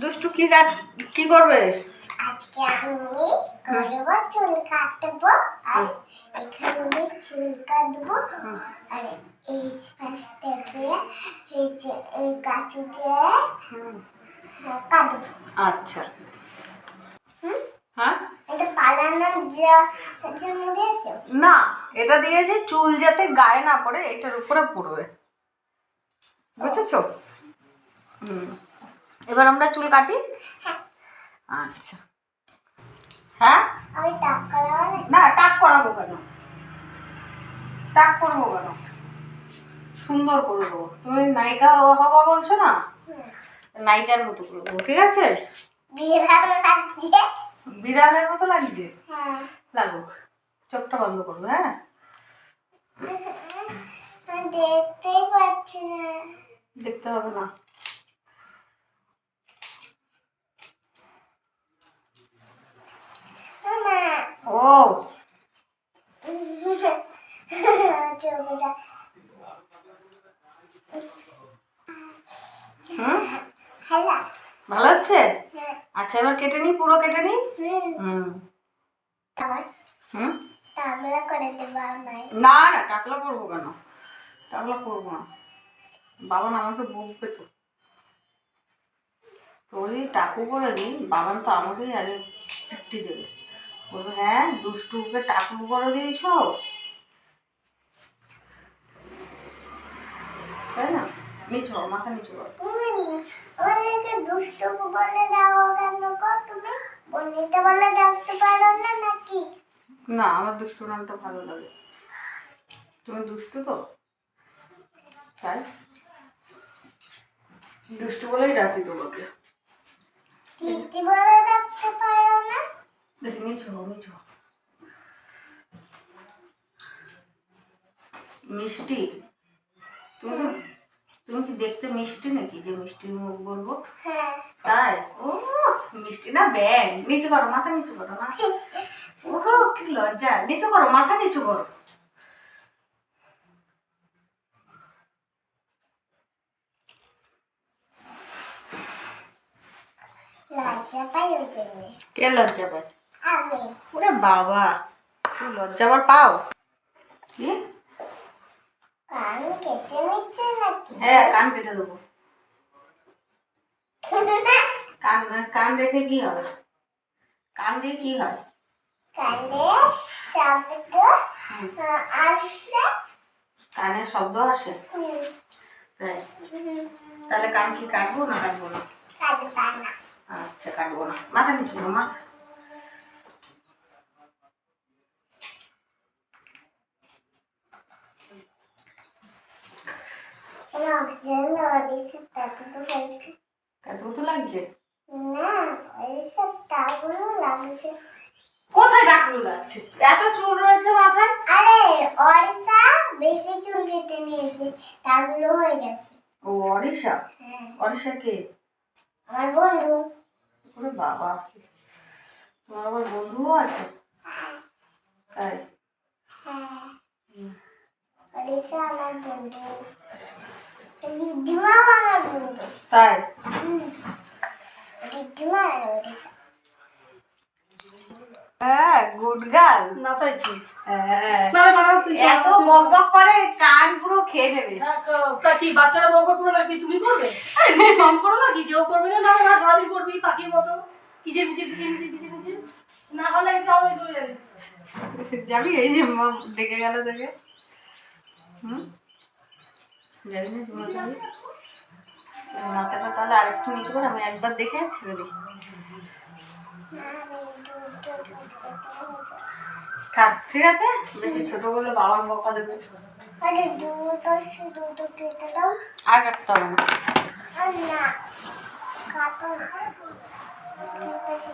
দুষ্টু কি কাট কি করবে? আজকে আমি করব চুল কাটবো আর এখানে চুল কাটবো। আর এই পাশ থেকে এই যে এই গাছ দিয়ে হ্যাঁ, কাটবো। আচ্ছা। হ্যাঁ? এটা পালানোর যা- জন্য দিয়েছে? না এটা দিয়েছে চুল যাতে গায়ে না পড়ে এটার উপরে পড়বে। বুঝেছ? হুম। এবার আমরা চুল কাটি? হ্যাঁ। আচ্ছা। হ্যাঁ? আমি টাক করাবো না না টাক করাবো কেন? টাক করব কেন? সুন্দর করে দেবো তুমি নায়িকা হবা বলছো না। নায়িকার মতো করে দেবো ঠিক আছে? বিড়াল বিড়ালের মতো লাগছে? হ্যাঁ। লাগুক চোখটা বন্ধ করব হ্যাঁ? পাচ্ছি না। দেখতে হবে না মা ও চোখে যা হুম হ্যালো ভালো হচ্ছে? হ্যাঁ। আচ্ছা এবার কেটে নি পুরো কেটে নি হুম। হুম। আমার করে দেবো না না টাকলা করব কেন? টাকলা করব না। বাবা আমাকে বকবে তো। টাকু করে দিই বাবান তো আমাকেই আগে ফিফটি দেবে। বলব হ্যাঁ দুষ্টুকে টাকু করে দিয়েছ? তাই না? নিচু হও, মাথা নিচু করো আমাদেরকে দুষ্ট বলে দাও কেন গো তুমি? বলে ডাকতে পারো না নাকি? না আমার দুষ্টু নামটা ভালো লাগে। তুমি দুষ্টু তো? তাই? দুষ্টু বলেই ডাকি তোমাকে। কীর্তি বলে ডাকতে পারো না? দেখি নিচু হও নিচু হও। মিষ্টি। তুমি তো তুমি কি দেখতে মিষ্টি নাকি? যে মিষ্টি মুখ বলব? হ্যাঁ। তাই? ও মিষ্টি না ব্যাং নিচু করো মাথা নিচু করো না? ও কি লজ্জা। নিচু করো মাথা নিচু করো। লজ্জা পাই ওই জন্যে। কে লজ্জা পায়? আমি। ওরে বাবা তুমি লজ্জা। আবার পাও? কি? কান কেটে নিচ্ছে নাকি? হ্যাঁ কান কেটে দেবো। কান কান রেখে কি হবে? কান দিয়ে কি হয়? কানে শব্দ আহ, আসছে কানের শব্দ আসে? তাই? তাহলে কান কি কাটবো না কাটবো না? কাটবা না। আচ্ছা কাটবো না। মাথা নিচু মা কাটবো তো লাগছে। কোথায় ডাকলু লাগছে? এত চুল রয়েছে মাথায়? আরে ওড়িশা বেশি চুল কেটে নিয়েছে টাকাগুলো হয়ে গেছে। ও অরিশা হ্যাঁ। অরিশা কে? আমার বন্ধু। ওরে বাবা। তোমার আবার বন্ধুও আছে? তাই? হ্যাঁ। আমার বন্ধু রিদ্ধিমাও আমার বন্ধু। তাই? হ্যাঁ গুড গার্ল না তাই কি? হ্যাঁ। এত করে কান পুরো খেয়ে নেবে। তা কি বাচ্চারা বকবক করে নাকি তুমি করবে? কম করো না কি যে ও করবে না না না সারাদিন করবি পাখির মতো। কিচে কিচে কিচে কিচে কিচে কিচে না হলে তাহলে চলে যাবে। যাবি এই যে ডেকে গেল তোকে। হুম? যাবি না তোমার যাবি মাথাটা তাহলে আরেকটু নিচু করে আমি একবার দেখে ছেড়ে দিই। থাক ঠিক আছে? বেশি ছোট বলে বাবার বকা দেবে। আরে কেটে দাও। আর কাটতে হবে না কাটো। ঠিক আছে।